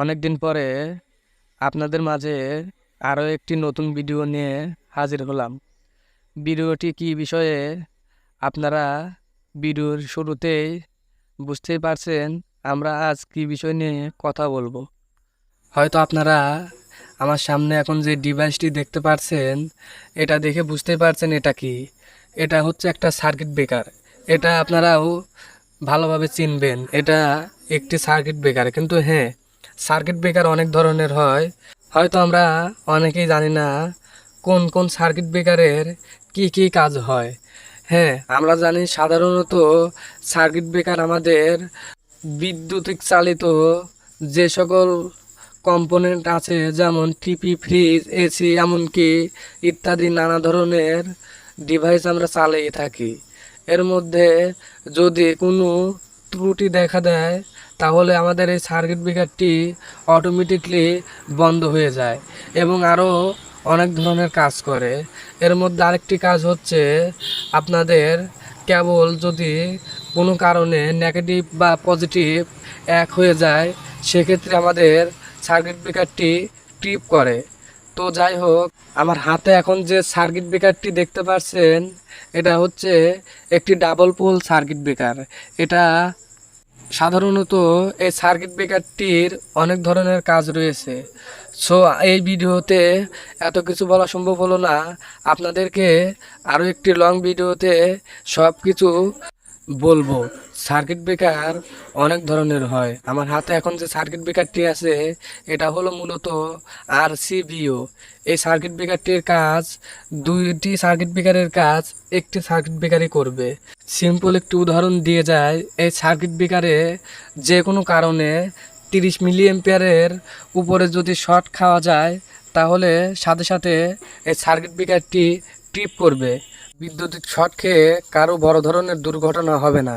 অনেক দিন পরে আপনাদের মাঝে আরও একটি নতুন ভিডিও নিয়ে হাজির হলাম। ভিডিওটি কী বিষয়ে আপনারা ভিডিওর শুরুতেই বুঝতেই পারছেন, আমরা আজ কী বিষয় নিয়ে কথা বলব? হয়তো আপনারা আমার সামনে এখন যে ডিভাইসটি দেখতে পারছেন, এটা দেখে বুঝতে পারছেন এটা কি। এটা হচ্ছে একটা সার্কিট ব্রেকার। এটা আপনারাও ভালোভাবে চিনবেন। এটা একটি সার্কিট ব্রেকার। কিন্তু হ্যাঁ সার্কিট ব্রেকার অনেক ধরনের হয়। হয়তো আমরা অনেকেই জানি না কোন কোন সার্কিট ব্রেকারের কি কি কাজ হয়। হ্যাঁ আমরা জানি সাধারণত সার্কিট ব্রেকার আমাদের বিদ্যুতিক চালিত যে সকল কম্পোনেন্ট আছে, যেমন টিপি ফ্রিজ এসি এমনকি ইত্যাদি নানা ধরনের ডিভাইস আমরা চালিয়ে থাকি। এর মধ্যে যদি কোনো ত্রুটি দেখা দেয়, তাহলে আমাদের এই সার্কিট ব্রেকারটি অটোমেটিকলি বন্ধ হয়ে যায় এবং আরও অনেক ধরনের কাজ করে। এর মধ্যে আরেকটি কাজ হচ্ছে আপনাদের কেবল যদি কোনো কারণে নেগেটিভ বা পজিটিভ এক হয়ে যায়, সেক্ষেত্রে আমাদের সার্কিট ব্রেকারটি ট্রিপ করে। তো যাই হোক, আমার হাতে এখন যে সার্কিট ব্রেকারটি দেখতে পাচ্ছেন এটা হচ্ছে একটি ডাবল পোল সার্কিট ব্রেকার। এটা সাধারণত এই সার্কিট ব্রেকারটির অনেক ধরনের কাজ রয়েছে। সো এই ভিডিওতে এত কিছু বলা সম্ভব হলো না। আপনাদেরকে আরও একটি লং ভিডিওতে সব কিছু বলব সার্কিট ব্রেকার অনেক ধরনের হয়। আমার হাতে এখন যে সার্কিট ব্রেকারটি আছে, এটা হলো মূলত আর সিবিও এই সার্কিট ব্রেকারটির কাজ, দুইটি সার্কিট ব্রেকারের কাজ একটি সার্কিট ব্রেকারই করবে। সিম্পল একটি উদাহরণ দিয়ে যায়, এই সার্কিট ব্রেকারে যে কোনো কারণে তিরিশ মিলি এম্পিয়ারের উপরে যদি শর্ট খাওয়া যায়, তাহলে সাথে সাথে এই সার্কিট ব্রেকারটি ট্রিপ করবে। বিদ্যুতিক শর্ট খেয়ে কারও বড় ধরনের দুর্ঘটনা হবে না।